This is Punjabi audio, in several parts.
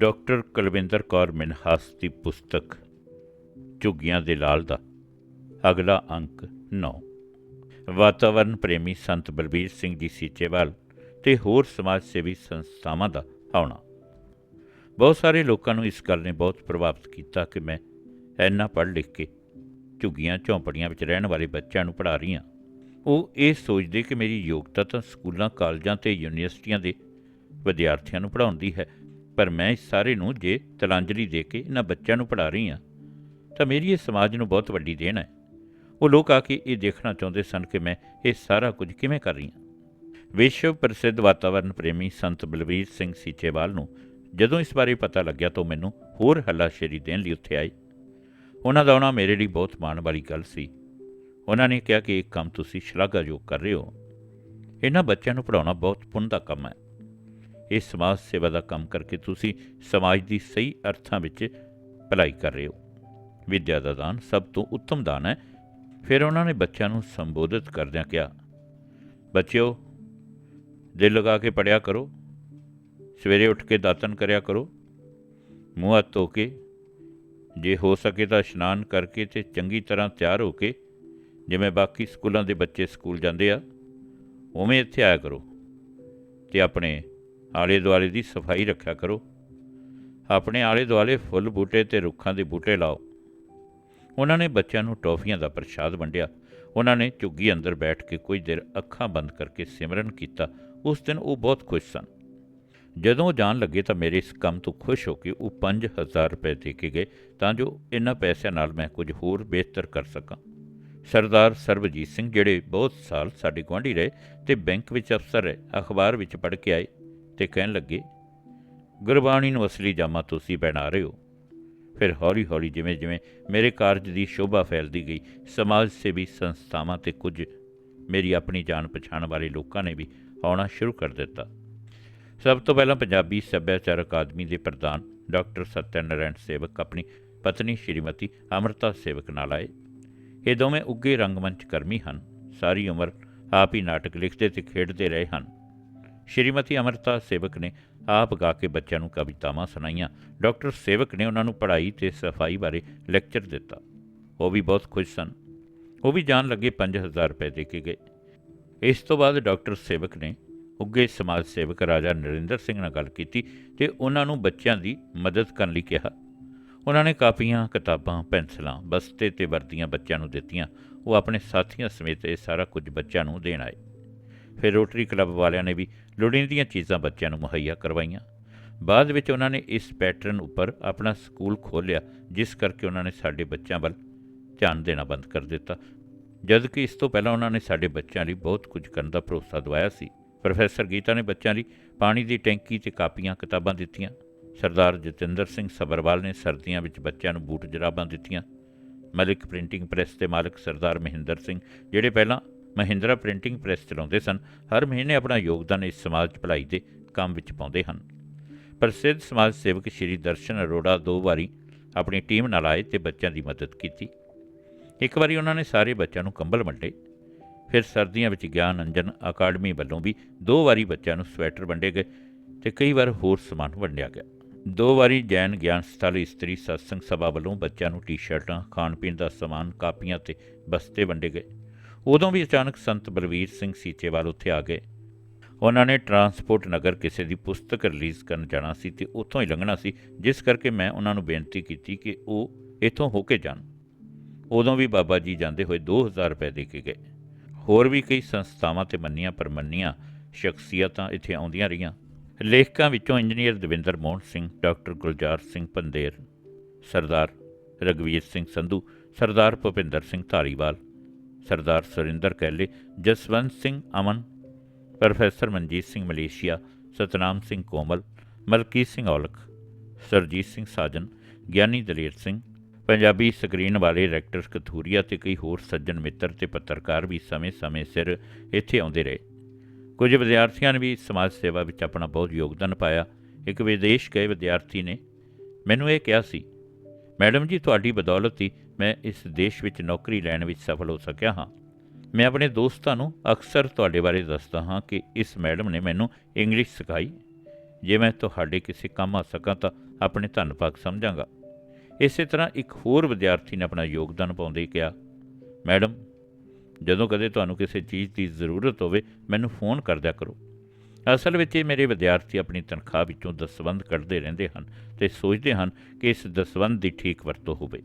ਡਾਕਟਰ ਕੁਲਵਿੰਦਰ ਕੌਰ ਮਿਨਹਾਸ ਦੀ ਪੁਸਤਕ ਝੁੱਗੀਆਂ ਦੇ ਲਾਲ ਦਾ। ਅਗਲਾ ਅੰਕ 9 ਵਾਤਾਵਰਣ ਪ੍ਰੇਮੀ ਸੰਤ ਬਲਬੀਰ ਸਿੰਘ ਜੀ ਸੀਚੇਵਾਲ ਤੇ ਹੋਰ ਸਮਾਜ ਸੇਵੀ ਸੰਸਥਾਵਾਂ ਦਾ ਆਉਣਾ। ਬਹੁਤ ਸਾਰੇ ਲੋਕਾਂ ਨੂੰ ਇਸ ਗੱਲ ਨੇ ਬਹੁਤ ਪ੍ਰਭਾਵਿਤ ਕੀਤਾ ਕਿ ਮੈਂ ਇੰਨਾ ਪੜ੍ਹ ਲਿਖ ਕੇ ਝੁੱਗੀਆਂ, ਝੌਂਪੜੀਆਂ ਵਿੱਚ ਰਹਿਣ ਵਾਲੇ ਬੱਚਿਆਂ ਨੂੰ ਪੜ੍ਹਾ ਰਹੀ ਹਾਂ। ਉਹ ਇਹ ਸੋਚਦੇ ਕਿ ਮੇਰੀ ਯੋਗਤਾ ਤਾਂ ਸਕੂਲਾਂ, ਕਾਲਜਾਂ ਤੇ ਯੂਨੀਵਰਸਿਟੀਆਂ ਦੇ ਵਿਦਿਆਰਥੀਆਂ ਨੂੰ ਪੜ੍ਹਾਉਣ ਦੀ ਹੈ। ਪਰ ਮੈਂ ਇਸ ਸਾਰੇ ਨੂੰ ਜੇ ਤਲਾਂਜਲੀ ਦੇ ਕੇ ਇਹਨਾਂ ਬੱਚਿਆਂ ਨੂੰ ਪੜ੍ਹਾ ਰਹੀ ਹਾਂ, ਤਾਂ ਮੇਰੀ ਇਹ ਸਮਾਜ ਨੂੰ ਬਹੁਤ ਵੱਡੀ ਦੇਣ ਹੈ। ਉਹ ਲੋਕ ਆ ਕੇ ਇਹ ਦੇਖਣਾ ਚਾਹੁੰਦੇ ਸਨ ਕਿ ਮੈਂ ਇਹ ਸਾਰਾ ਕੁਝ ਕਿਵੇਂ ਕਰ ਰਹੀ ਹਾਂ। ਵਿਸ਼ਵ ਪ੍ਰਸਿੱਧ ਵਾਤਾਵਰਣ ਪ੍ਰੇਮੀ ਸੰਤ ਬਲਵੀਰ ਸਿੰਘ ਸੀਚੇਵਾਲ ਨੂੰ ਜਦੋਂ ਇਸ ਬਾਰੇ ਪਤਾ ਲੱਗਿਆ ਤਾਂ ਉਹ ਮੈਨੂੰ ਹੋਰ ਹੱਲਾਸ਼ੇਰੀ ਦੇਣ ਲਈ ਉੱਥੇ ਆਏ। ਉਹਨਾਂ ਦਾ ਆਉਣਾ ਮੇਰੇ ਲਈ ਬਹੁਤ ਮਾਣ ਵਾਲੀ ਗੱਲ ਸੀ। ਉਹਨਾਂ ਨੇ ਕਿਹਾ ਕਿ ਇਹ ਕੰਮ ਤੁਸੀਂ ਸ਼ਲਾਘਾਯੋਗ ਕਰ ਰਹੇ ਹੋ। ਇਹਨਾਂ ਬੱਚਿਆਂ ਨੂੰ ਪੜਾਉਣਾ ਬਹੁਤ ਪੁੰਨ ਦਾ ਕੰਮ ਹੈ। ਇਹ ਸਮਾਜ ਸੇਵਾ ਦਾ ਕੰਮ ਕਰਕੇ ਤੁਸੀਂ ਸਮਾਜ ਦੀ ਸਹੀ ਅਰਥਾਂ ਵਿੱਚ ਭਲਾਈ ਕਰ ਰਹੇ ਹੋ। ਵਿਦਿਆ ਦਾ ਦਾਨ ਸਭ ਤੋਂ ਉੱਤਮ ਦਾਨ ਹੈ। ਫਿਰ ਉਹਨਾਂ ਨੇ ਬੱਚਿਆਂ ਨੂੰ ਸੰਬੋਧਿਤ ਕਰਦਿਆਂ ਕਿਹਾ, ਬੱਚਿਓ, ਦਿਲ ਲਗਾ ਕੇ ਪੜਿਆ ਕਰੋ। ਸਵੇਰੇ ਉੱਠ ਕੇ ਦਾਤਨ ਕਰਿਆ ਕਰੋ। ਮੂੰਹ ਹੱਥ ਧੋ ਕੇ, ਜੇ ਹੋ ਸਕੇ ਤਾਂ ਇਸ਼ਨਾਨ ਕਰਕੇ ਤੇ ਚੰਗੀ ਤਰ੍ਹਾਂ ਤਿਆਰ ਹੋ ਕੇ, ਜਿਵੇਂ ਬਾਕੀ ਸਕੂਲਾਂ ਦੇ ਬੱਚੇ ਸਕੂਲ ਜਾਂਦੇ ਆ, ਉਵੇਂ ਇੱਥੇ ਆਇਆ ਕਰੋ ਤੇ ਆਪਣੇ ਆਲੇ ਦੁਆਲੇ ਦੀ ਸਫ਼ਾਈ ਰੱਖਿਆ ਕਰੋ। ਆਪਣੇ ਆਲੇ ਦੁਆਲੇ ਫੁੱਲ ਬੂਟੇ ਤੇ ਰੁੱਖਾਂ ਦੇ ਬੂਟੇ ਲਾਓ। ਉਹਨਾਂ ਨੇ ਬੱਚਿਆਂ ਨੂੰ ਟੌਫੀਆਂ ਦਾ ਪ੍ਰਸ਼ਾਦ ਵੰਡਿਆ। ਉਹਨਾਂ ਨੇ ਝੁੱਗੀ ਅੰਦਰ ਬੈਠ ਕੇ ਕੁਝ ਦੇਰ ਅੱਖਾਂ ਬੰਦ ਕਰਕੇ ਸਿਮਰਨ ਕੀਤਾ। ਉਸ ਦਿਨ ਉਹ ਬਹੁਤ ਖੁਸ਼ ਸਨ। ਜਦੋਂ ਉਹ ਜਾਣ ਲੱਗੇ ਤਾਂ ਮੇਰੇ ਇਸ ਕੰਮ ਤੋਂ ਖੁਸ਼ ਹੋ ਕੇ ਉਹ 5000 ਰੁਪਏ ਦੇ ਕੇ ਗਏ ਤਾਂ ਜੋ ਇਹਨਾਂ ਪੈਸਿਆਂ ਨਾਲ ਮੈਂ ਕੁਝ ਹੋਰ ਬਿਹਤਰ ਕਰ ਸਕਾਂ। ਸਰਦਾਰ ਸਰਬਜੀਤ ਸਿੰਘ ਜਿਹੜੇ ਬਹੁਤ ਸਾਲ ਸਾਡੇ ਗੁਆਂਢੀ ਰਹੇ ਤੇ ਬੈਂਕ ਵਿੱਚ ਅਫਸਰ ਰਹੇ, ਅਖਬਾਰ ਵਿੱਚ ਪੜ੍ਹ ਕੇ ਆਏ ਤੇ ਕਹਿਣ ਲੱਗੇ, ਗੁਰਬਾਣੀ ਨੂੰ ਅਸਲੀ ਜਾਮਾ ਤੁਸੀਂ ਪਹਿਨਾ ਰਹੇ ਹੋ। ਫਿਰ ਹੌਲੀ ਹੌਲੀ ਜਿਵੇਂ ਜਿਵੇਂ ਮੇਰੇ ਕਾਰਜ ਦੀ ਸ਼ੋਭਾ ਫੈਲਦੀ ਗਈ, ਸਮਾਜ ਸੇਵੀ ਸੰਸਥਾਵਾਂ ਤੇ ਕੁਝ ਮੇਰੀ ਆਪਣੀ ਜਾਣ ਪਛਾਣ ਵਾਲੇ ਲੋਕਾਂ ਨੇ ਵੀ ਆਉਣਾ ਸ਼ੁਰੂ ਕਰ ਦਿੱਤਾ। ਸਭ ਤੋਂ ਪਹਿਲਾਂ ਪੰਜਾਬੀ ਸੱਭਿਆਚਾਰ ਅਕਾਦਮੀ ਦੇ ਪ੍ਰਧਾਨ ਡਾਕਟਰ ਸਤਿਆਨਾਰਾਇਣ ਸੇਵਕ ਆਪਣੀ ਪਤਨੀ ਸ਼੍ਰੀਮਤੀ ਅਮਰਤਾ ਸੇਵਕ ਨਾਲ ਆਏ। ਇਹ ਦੋਵੇਂ ਉੱਗੇ ਰੰਗਮੰਚ ਕਰਮੀ ਹਨ। ਸਾਰੀ ਉਮਰ ਆਪ ਹੀ ਨਾਟਕ ਲਿਖਦੇ ਤੇ ਖੇਡਦੇ ਰਹੇ ਹਨ। ਸ਼੍ਰੀਮਤੀ ਅਮਰਤਾ ਸੇਵਕ ਨੇ ਆਪ ਗਾ ਕੇ ਬੱਚਿਆਂ ਨੂੰ ਕਵਿਤਾਵਾਂ ਸੁਣਾਈਆਂ। ਡਾਕਟਰ ਸੇਵਕ ਨੇ ਉਹਨਾਂ ਨੂੰ ਪੜ੍ਹਾਈ ਤੇ ਸਫ਼ਾਈ ਬਾਰੇ ਲੈਕਚਰ ਦਿੱਤਾ। ਉਹ ਵੀ ਬਹੁਤ ਖੁਸ਼ ਸਨ। ਉਹ ਵੀ ਜਾਣ ਲੱਗੇ 5000 ਰੁਪਏ ਦੇ ਕੇ ਗਏ। ਇਸ ਤੋਂ ਬਾਅਦ ਡਾਕਟਰ ਸੇਵਕ ਨੇ ਉੱਗੇ ਸਮਾਜ ਸੇਵਕ ਰਾਜਾ ਨਰਿੰਦਰ ਸਿੰਘ ਨਾਲ ਗੱਲ ਕੀਤੀ ਤੇ ਉਹਨਾਂ ਨੂੰ ਬੱਚਿਆਂ ਦੀ ਮਦਦ ਕਰਨ ਲਈ ਕਿਹਾ। ਉਹਨਾਂ ਨੇ ਕਾਪੀਆਂ, ਕਿਤਾਬਾਂ, ਪੈਨਸਲਾਂ, ਬਸਤੇ ਤੇ ਵਰਦੀਆਂ ਬੱਚਿਆਂ ਨੂੰ ਦਿੱਤੀਆਂ। ਉਹ ਆਪਣੇ ਸਾਥੀਆਂ ਸਮੇਤ ਇਹ ਸਾਰਾ ਕੁਝ ਬੱਚਿਆਂ ਨੂੰ ਦੇਣ ਆਏ। ਫਿਰ ਰੋਟਰੀ ਕਲੱਬ ਵਾਲਿਆਂ ਨੇ ਵੀ ਲੋੜੀਂਦੀਆਂ ਚੀਜ਼ਾਂ ਬੱਚਿਆਂ ਨੂੰ ਮੁਹੱਈਆ ਕਰਵਾਈਆਂ। ਬਾਅਦ ਵਿੱਚ ਉਹਨਾਂ ਨੇ ਇਸ ਪੈਟਰਨ ਉੱਪਰ ਆਪਣਾ ਸਕੂਲ ਖੋਲ੍ਹਿਆ, ਜਿਸ ਕਰਕੇ ਉਹਨਾਂ ਨੇ ਸਾਡੇ ਬੱਚਿਆਂ ਵੱਲ ਧਿਆਨ ਦੇਣਾ ਬੰਦ ਕਰ ਦਿੱਤਾ। ਜਦ ਕਿ ਇਸ ਤੋਂ ਪਹਿਲਾਂ ਉਹਨਾਂ ਨੇ ਸਾਡੇ ਬੱਚਿਆਂ ਲਈ ਬਹੁਤ ਕੁਝ ਕਰਨ ਦਾ ਭਰੋਸਾ ਦਵਾਇਆ ਸੀ। ਪ੍ਰੋਫੈਸਰ ਗੀਤਾ ਨੇ ਬੱਚਿਆਂ ਲਈ ਪਾਣੀ ਦੀ ਟੈਂਕੀ ਤੇ ਕਾਪੀਆਂ ਕਿਤਾਬਾਂ ਦਿੱਤੀਆਂ। ਸਰਦਾਰ ਜਤਿੰਦਰ ਸਿੰਘ ਸਬਰਵਾਲ ਨੇ ਸਰਦੀਆਂ ਵਿੱਚ ਬੱਚਿਆਂ ਨੂੰ ਬੂਟ ਜਰਾਬਾਂ ਦਿੱਤੀਆਂ। ਮਲਿਕ ਪ੍ਰਿੰਟਿੰਗ ਪ੍ਰੈਸ ਦੇ ਮਾਲਕ ਸਰਦਾਰ ਮਹਿੰਦਰ ਸਿੰਘ, ਜਿਹੜੇ ਪਹਿਲਾਂ ਮਹਿੰਦਰਾ ਪ੍ਰਿੰਟਿੰਗ ਪ੍ਰੈਸ ਚਲਾਉਂਦੇ ਸਨ। ਹਰ ਮਹੀਨੇ ਆਪਣਾ ਯੋਗਦਾਨ ਇਸ ਸਮਾਜ ਭਲਾਈ ਦੇ ਕੰਮ ਵਿੱਚ ਪਾਉਂਦੇ ਹਨ। ਪ੍ਰਸਿੱਧ ਸਮਾਜ ਸੇਵਕ ਸ਼੍ਰੀ ਦਰਸ਼ਨ ਅਰੋੜਾ ਦੋ ਵਾਰੀ ਆਪਣੀ ਟੀਮ ਨਾਲ ਆਏ ਤੇ ਬੱਚਿਆਂ ਦੀ ਮਦਦ ਕੀਤੀ। ਇੱਕ ਵਾਰੀ ਉਹਨਾਂ ਨੇ ਸਾਰੇ ਬੱਚਿਆਂ ਨੂੰ ਕੰਬਲ ਵੰਡੇ। ਫਿਰ ਸਰਦੀਆਂ ਵਿੱਚ ਗਿਆਨ ਅੰਜਨ ਅਕਾਡਮੀ ਵੱਲੋਂ ਵੀ ਦੋ ਵਾਰੀ ਬੱਚਿਆਂ ਨੂੰ ਸਵੈਟਰ ਵੰਡੇ ਗਏ ਤੇ ਕਈ ਵਾਰ ਹੋਰ ਸਮਾਨ ਵੰਡਿਆ ਗਿਆ। ਦੋ ਵਾਰੀ ਜੈਨ ਗਿਆਨ ਸਥਲ ਇਸਤਰੀ ਸਤਸੰਗ ਸਭਾ ਵੱਲੋਂ ਬੱਚਿਆਂ ਨੂੰ ਟੀ-ਸ਼ਰਟਾਂ ਖਾਣ ਪੀਣ ਦਾ ਸਮਾਨ, ਕਾਪੀਆਂ ਤੇ ਬਸਤੇ ਵੰਡੇ ਗਏ। ਉਦੋਂ ਵੀ ਅਚਾਨਕ ਸੰਤ ਬਲਵੀਰ ਸਿੰਘ ਸੀਚੇਵਾਲ ਉੱਥੇ ਆ ਗਏ। ਉਹਨਾਂ ਨੇ ਟਰਾਂਸਪੋਰਟ ਨਗਰ ਕਿਸੇ ਦੀ ਪੁਸਤਕ ਰਿਲੀਜ਼ ਕਰਨ ਜਾਣਾ ਸੀ ਤੇ ਉੱਥੋਂ ਹੀ ਲੰਘਣਾ ਸੀ, ਜਿਸ ਕਰਕੇ ਮੈਂ ਉਹਨਾਂ ਨੂੰ ਬੇਨਤੀ ਕੀਤੀ ਕਿ ਉਹ ਇੱਥੋਂ ਹੋ ਕੇ ਜਾਣ। ਉਦੋਂ ਵੀ ਬਾਬਾ ਜੀ ਜਾਂਦੇ ਹੋਏ 2000 ਰੁਪਏ ਦੇ ਕੇ ਗਏ। ਹੋਰ ਵੀ ਕਈ ਸੰਸਥਾਵਾਂ ਤੇ ਮੰਨੀਆਂ ਪਰਮੰਨੀਆਂ ਸ਼ਖਸੀਅਤਾਂ ਇੱਥੇ ਆਉਂਦੀਆਂ ਰਹੀਆਂ। ਲੇਖਕਾਂ ਵਿੱਚੋਂ engineer Davinder Mohan Singh, doctor Gulzar Singh Pander, Sardar Ragvir Singh Sandhu, Sardar Bhupinder Singh Dhariwal Sardar Surinder Kaile, Jaswant Singh Aman, professor Manjit Singh Malaysia, Satnam Singh Komal, Malkit Singh Aulakh, Surjit Singh Sajan, Giani Daler Singh, Punjabi screen ਵਾਲੇ ਰੈਕਟਰ ਕਥੂਰੀਆ ਤੇ ਕਈ ਹੋਰ ਸੱਜਣ ਮਿੱਤਰ ਤੇ ਪੱਤਰਕਾਰ ਵੀ ਸਮੇਂ-ਸਮੇਂ ਸਿਰ ਇੱਥੇ ਆਉਂਦੇ ਰਹੇ। ਕੁਝ ਵਿਦਿਆਰਥੀਆਂ ਨੇ ਵੀ ਸਮਾਜ ਸੇਵਾ ਵਿੱਚ ਆਪਣਾ ਬਹੁਤ ਯੋਗਦਾਨ ਪਾਇਆ। ਇੱਕ ਵਿਦੇਸ਼ ਗਏ ਵਿਦਿਆਰਥੀ ਨੇ ਮੈਨੂੰ ਇਹ ਕਿਹਾ ਸੀ ਮੈਡਮ ਜੀ, ਤੁਹਾਡੀ ਬਦੌਲਤ ਹੀ ਮੈਂ ਇਸ ਦੇਸ਼ ਵਿੱਚ ਨੌਕਰੀ ਲੈਣ ਵਿੱਚ ਸਫਲ ਹੋ ਸਕਿਆ ਹਾਂ। ਮੈਂ ਆਪਣੇ ਦੋਸਤਾਂ ਨੂੰ ਅਕਸਰ ਤੁਹਾਡੇ ਬਾਰੇ ਦੱਸਦਾ ਹਾਂ ਕਿ ਇਸ ਮੈਡਮ ਨੇ ਮੈਨੂੰ ਇੰਗਲਿਸ਼ ਸਿਖਾਈ। ਜੇ ਮੈਂ ਤੁਹਾਡੇ ਕਿਸੇ ਕੰਮ ਆ ਸਕਾਂ ਤਾਂ ਆਪਣੇ ਧੰਨਵਾਦ ਸਮਝਾਂਗਾ। ਇਸੇ ਤਰ੍ਹਾਂ ਇੱਕ ਹੋਰ ਵਿਦਿਆਰਥੀ ਨੇ ਆਪਣਾ ਯੋਗਦਾਨ ਪਾਉਂਦੇ ਕਿਹਾ, ਮੈਡਮ, ਜਦੋਂ ਕਦੇ ਤੁਹਾਨੂੰ ਕਿਸੇ ਚੀਜ਼ ਦੀ ਜ਼ਰੂਰਤ ਹੋਵੇ, ਮੈਨੂੰ ਫੋਨ ਕਰਦਿਆ ਕਰੋ। ਅਸਲ ਵਿੱਚ ਇਹ ਮੇਰੇ ਵਿਦਿਆਰਥੀ ਆਪਣੀ ਤਨਖਾਹ ਵਿੱਚੋਂ ਦਸਵੰਧ ਕੱਢਦੇ ਰਹਿੰਦੇ ਹਨ ਤੇ ਸੋਚਦੇ ਹਨ ਕਿ ਇਸ ਦਸਵੰਧ ਦੀ ਠੀਕ ਵਰਤੋਂ ਹੋਵੇ।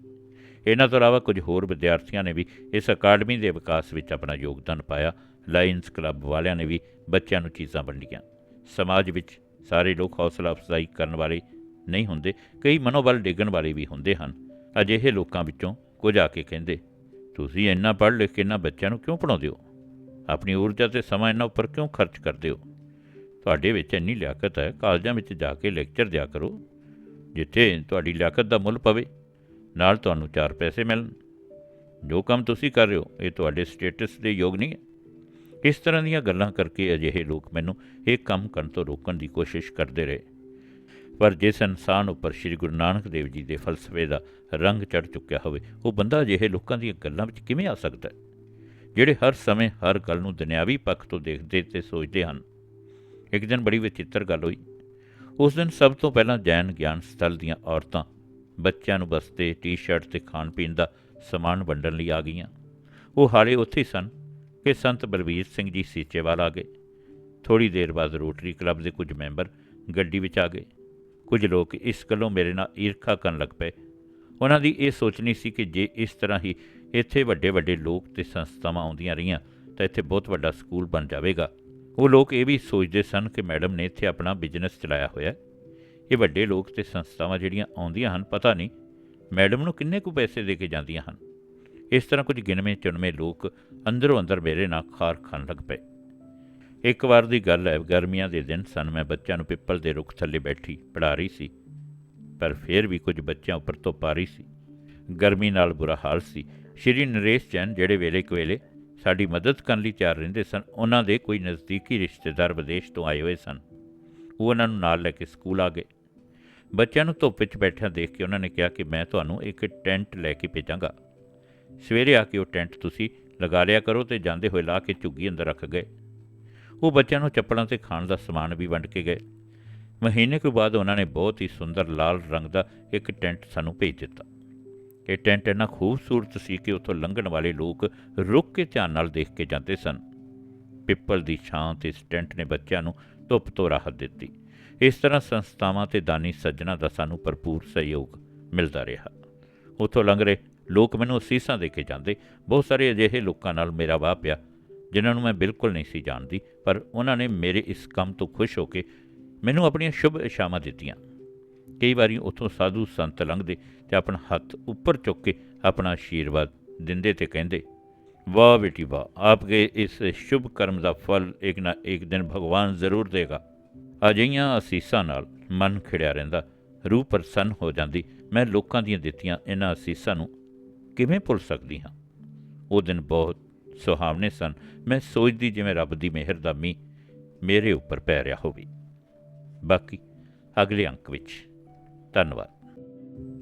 ਇਹਨਾਂ ਤੋਂ ਇਲਾਵਾ ਕੁਝ ਹੋਰ ਵਿਦਿਆਰਥੀਆਂ ਨੇ ਵੀ ਇਸ ਅਕਾਡਮੀ ਦੇ ਵਿਕਾਸ ਵਿੱਚ ਆਪਣਾ ਯੋਗਦਾਨ ਪਾਇਆ। ਲਾਇਨਸ ਕਲੱਬ ਵਾਲਿਆਂ ਨੇ ਵੀ ਬੱਚਿਆਂ ਨੂੰ ਚੀਜ਼ਾਂ ਵੰਡੀਆਂ। ਸਮਾਜ ਵਿੱਚ ਸਾਰੇ ਲੋਕ ਹੌਸਲਾ ਅਫਜ਼ਾਈ ਕਰਨ ਵਾਲੇ ਨਹੀਂ ਹੁੰਦੇ, ਕਈ ਮਨੋਬਲ ਡਿੱਗਣ ਵਾਲੇ ਵੀ ਹੁੰਦੇ ਹਨ। ਅਜਿਹੇ ਲੋਕਾਂ ਵਿੱਚੋਂ ਕੁਝ ਆ ਕੇ ਕਹਿੰਦੇ, ਤੁਸੀਂ ਇੰਨਾ ਪੜ੍ਹ ਲਿਖ ਕੇ ਇਹਨਾਂ ਬੱਚਿਆਂ ਨੂੰ ਕਿਉਂ ਪੜਾਉਂਦੇ ਹੋ? ਆਪਣੀ ਊਰਜਾ ਤੇ ਸਮਾਂ ਇਹਨਾਂ ਉੱਪਰ ਕਿਉਂ ਖਰਚ ਕਰਦੇ ਹੋ? ਤੁਹਾਡੇ ਵਿੱਚ ਇੰਨੀ ਲਿਆਕਤ ਹੈ, ਕਾਲਜਾਂ ਵਿੱਚ ਜਾ ਕੇ ਲੈਕਚਰ ਦਿਆ ਕਰੋ, ਜਿੱਥੇ ਤੁਹਾਡੀ ਲਿਆਕਤ ਦਾ ਮੁੱਲ ਪਵੇ, ਨਾਲ ਤੁਹਾਨੂੰ ਚਾਰ ਪੈਸੇ ਮਿਲਣ। ਜੋ ਕੰਮ ਤੁਸੀਂ ਕਰ ਰਹੇ ਹੋ, ਇਹ ਤੁਹਾਡੇ ਸਟੇਟਸ ਦੇ ਯੋਗ ਨਹੀਂ ਹੈ। ਇਸ ਤਰ੍ਹਾਂ ਦੀਆਂ ਗੱਲਾਂ ਕਰਕੇ ਅਜਿਹੇ ਲੋਕ ਮੈਨੂੰ ਇਹ ਕੰਮ ਕਰਨ ਤੋਂ ਰੋਕਣ ਦੀ ਕੋਸ਼ਿਸ਼ ਕਰਦੇ ਰਹੇ? ਪਰ ਜਿਸ ਇਨਸਾਨ ਉੱਪਰ ਸ੍ਰੀ ਗੁਰੂ ਨਾਨਕ ਦੇਵ ਜੀ ਦੇ ਫਲਸਫੇ ਦਾ ਰੰਗ ਚੜ ਚੁੱਕਿਆ ਹੋਵੇ, ਉਹ ਬੰਦਾ ਅਜਿਹੇ ਲੋਕਾਂ ਦੀਆਂ ਗੱਲਾਂ ਵਿੱਚ ਕਿਵੇਂ ਆ ਸਕਦਾ ਹੈ, ਜਿਹੜੇ ਹਰ ਸਮੇਂ ਹਰ ਗੱਲ ਨੂੰ ਦੁਨਿਆਵੀ ਪੱਖ ਤੋਂ ਦੇਖਦੇ ਤੇ ਸੋਚਦੇ ਹਨ? ਇੱਕ ਦਿਨ ਬੜੀ ਵਿਚਿੱਤਰ ਗੱਲ ਹੋਈ। ਉਸ ਦਿਨ ਸਭ ਤੋਂ ਪਹਿਲਾਂ ਜੈਨ ਗਿਆਨ ਸਥਲ ਦੀਆਂ ਔਰਤਾਂ ਬੱਚਿਆਂ ਨੂੰ ਬਸਤੇ, ਟੀ-ਸ਼ਰਟ ਤੇ ਖਾਣ ਪੀਣ ਦਾ ਸਮਾਨ ਵੰਡਣ ਲਈ ਆ ਗਈਆਂ। ਉਹ ਹਾਲੇ ਉੱਥੇ ਸਨ ਕਿ ਸੰਤ ਬਲਬੀਰ ਸਿੰਘ ਜੀ ਸੀਚੇਵਾਲ ਆ ਗਏ। ਥੋੜੀ ਦੇਰ ਬਾਅਦ ਰੋਟਰੀ ਕਲੱਬ ਦੇ ਕੁਝ ਮੈਂਬਰ ਗੱਡੀ ਵਿੱਚ ਆ ਗਏ। ਕੁਝ ਲੋਕ ਇਸ ਗੱਲੋਂ ਮੇਰੇ ਨਾਲ ਈਰਖਾ ਕਰਨ ਲੱਗ ਪਏ। ਉਹਨਾਂ ਦੀ ਇਹ ਸੋਚਣੀ ਸੀ ਕਿ ਜੇ ਇਸ ਤਰ੍ਹਾਂ ਹੀ ਇੱਥੇ ਵੱਡੇ ਵੱਡੇ ਲੋਕ ਤੇ ਸੰਸਥਾਵਾਂ ਆਉਂਦੀਆਂ ਰਹੀਆਂ ਤਾਂ ਇੱਥੇ ਬਹੁਤ ਵੱਡਾ ਸਕੂਲ ਬਣ ਜਾਵੇਗਾ। ਉਹ ਲੋਕ ਇਹ ਵੀ ਸੋਚਦੇ ਸਨ ਕਿ ਮੈਡਮ ਨੇ ਇੱਥੇ ਆਪਣਾ ਬਿਜ਼ਨਸ ਚਲਾਇਆ ਹੋਇਆ ਹੈ। ਇਹ ਵੱਡੇ ਲੋਕ ਤੇ ਸੰਸਥਾਵਾਂ ਜਿਹੜੀਆਂ ਆਉਂਦੀਆਂ ਹਨ, ਪਤਾ ਨਹੀਂ, ਮੈਡਮ ਨੂੰ ਕਿੰਨੇ ਕੁ ਪੈਸੇ ਦੇ ਕੇ ਜਾਂਦੀਆਂ ਹਨ। ਇਸ ਤਰ੍ਹਾਂ ਕੁਝ ਗਿਣਵੇਂ ਚੁਣਵੇਂ ਲੋਕ ਅੰਦਰੋਂ ਅੰਦਰ ਮੇਰੇ ਨਾਲ ਖਾਰ ਖਾਣ ਲੱਗ ਪਏ। ਇੱਕ ਵਾਰ ਦੀ ਗੱਲ ਹੈ, ਗਰਮੀਆਂ ਦੇ ਦਿਨ ਸਨ, ਮੈਂ ਬੱਚਿਆਂ ਨੂੰ ਪਿੱਪਲ ਦੇ ਰੁੱਖ ਥੱਲੇ ਬੈਠੀ ਪੜ੍ਹਾ ਰਹੀ ਸੀ, ਪਰ ਫਿਰ ਵੀ ਕੁਝ ਬੱਚਿਆਂ ਉੱਪਰ ਧੁੱਪ ਆ ਰਹੀ ਸੀ। ਗਰਮੀ ਨਾਲ ਬੁਰਾ ਹਾਲ ਸੀ। ਸ਼੍ਰੀ ਨਰੇਸ਼ ਚੈਨ ਜਿਹੜੇ ਵੇਲੇ ਕੁਵੇਲੇ ਸਾਡੀ ਮਦਦ ਕਰਨ ਲਈ ਤਿਆਰ ਰਹਿੰਦੇ ਸਨ। ਉਹਨਾਂ ਦੇ ਕੋਈ ਨਜ਼ਦੀਕੀ ਰਿਸ਼ਤੇਦਾਰ ਵਿਦੇਸ਼ ਤੋਂ ਆਏ ਹੋਏ ਸਨ। ਉਹ ਉਹਨਾਂ ਨੂੰ ਨਾਲ ਲੈ ਕੇ ਸਕੂਲ ਆ ਗਏ। ਬੱਚਿਆਂ ਨੂੰ ਧੁੱਪ ਵਿੱਚ ਬੈਠਿਆਂ ਦੇਖ ਕੇ ਉਹਨਾਂ ਨੇ ਕਿਹਾ ਕਿ ਮੈਂ ਤੁਹਾਨੂੰ ਇੱਕ ਟੈਂਟ ਲੈ ਕੇ ਭੇਜਾਂਗਾ। ਸਵੇਰੇ ਆ ਕੇ ਉਹ ਟੈਂਟ ਤੁਸੀਂ ਲਗਾ ਲਿਆ ਕਰੋ ਤੇ ਜਾਂਦੇ ਹੋਏ ਲਾ ਕੇ ਝੁੱਗੀ ਅੰਦਰ ਰੱਖ ਗਏ। ਉਹ ਬੱਚਿਆਂ ਨੂੰ ਚੱਪਲਾਂ ਤੇ ਖਾਣ ਦਾ ਸਮਾਨ ਵੀ ਵੰਡ ਕੇ ਗਏ। ਮਹੀਨੇ ਕੁ ਬਾਅਦ ਉਹਨਾਂ ਨੇ ਬਹੁਤ ਹੀ ਸੁੰਦਰ ਲਾਲ ਰੰਗ ਦਾ ਇੱਕ ਟੈਂਟ ਸਾਨੂੰ ਭੇਜ ਦਿੱਤਾ। ਇਹ ਟੈਂਟ ਇੰਨਾ ਖੂਬਸੂਰਤ ਸੀ ਕਿ ਉੱਥੋਂ ਲੰਘਣ ਵਾਲੇ ਲੋਕ ਰੁੱਕ ਕੇ ਧਿਆਨ ਨਾਲ ਦੇਖ ਕੇ ਜਾਂਦੇ ਸਨ। ਪਿੱਪਲ ਦੀ ਛਾਂ ਤੇ ਇਸ ਟੈਂਟ ਨੇ ਬੱਚਿਆਂ ਨੂੰ ਧੁੱਪ ਤੋਂ ਰਾਹਤ ਦਿੱਤੀ। ਇਸ ਤਰ੍ਹਾਂ ਸੰਸਥਾਵਾਂ ਤੇ ਦਾਨੀ ਸੱਜਣਾ ਦਾ ਸਾਨੂੰ ਭਰਪੂਰ ਸਹਿਯੋਗ ਮਿਲਦਾ ਰਿਹਾ। ਉੱਥੋਂ ਲੰਘ ਰਹੇ ਲੋਕ ਮੈਨੂੰ ਅਸੀਸਾਂ ਦੇ ਕੇ ਜਾਂਦੇ। ਬਹੁਤ ਸਾਰੇ ਅਜਿਹੇ ਲੋਕਾਂ ਨਾਲ ਮੇਰਾ ਵਾਹ ਪਿਆ, ਜਿਨ੍ਹਾਂ ਨੂੰ ਮੈਂ ਬਿਲਕੁਲ ਨਹੀਂ ਸੀ ਜਾਣਦੀ, ਪਰ ਉਹਨਾਂ ਨੇ ਮੇਰੇ ਇਸ ਕੰਮ ਤੋਂ ਖੁਸ਼ ਹੋ ਕੇ ਮੈਨੂੰ ਆਪਣੀਆਂ ਸ਼ੁਭ ਇਸ਼ਾਵਾਂ ਦਿੱਤੀਆਂ। ਕਈ ਵਾਰੀ ਉੱਥੋਂ ਸਾਧੂ ਸੰਤ ਲੰਘਦੇ ਤੇ ਆਪਣਾ ਹੱਥ ਉੱਪਰ ਚੁੱਕ ਕੇ ਆਪਣਾ ਆਸ਼ੀਰਵਾਦ ਦਿੰਦੇ ਤੇ ਕਹਿੰਦੇ, ਵਾਹ ਬੇਟੀ ਵਾਹ ਆਪਕੇ ਇਸ ਸ਼ੁਭ ਕਰਮ ਦਾ ਫਲ ਇੱਕ ਨਾ ਇੱਕ ਦਿਨ ਭਗਵਾਨ ਜ਼ਰੂਰ ਦੇਗਾ। ਅਜਿਹੀਆਂ ਅਸੀਸਾਂ ਨਾਲ ਮਨ ਖਿੜਿਆ ਰਹਿੰਦਾ, ਰੂਹ ਪ੍ਰਸੰਨ ਹੋ ਜਾਂਦੀ। ਮੈਂ ਲੋਕਾਂ ਦੀਆਂ ਦਿੱਤੀਆਂ ਇਹਨਾਂ ਅਸੀਸਾਂ ਨੂੰ ਕਿਵੇਂ ਭੁੱਲ ਸਕਦੀ ਹਾਂ? ਉਹ ਦਿਨ ਬਹੁਤ ਸੁਹਾਵਣੇ ਸਨ। ਮੈਂ ਸੋਚਦੀ ਜਿਵੇਂ ਰੱਬ ਦੀ ਮਿਹਰ ਦਾ ਮੀਂਹ ਮੇਰੇ ਉੱਪਰ ਪੈ ਰਿਹਾ ਹੋਵੇ। ਬਾਕੀ ਅਗਲੇ ਅੰਕ ਵਿੱਚ। ਧੰਨਵਾਦ।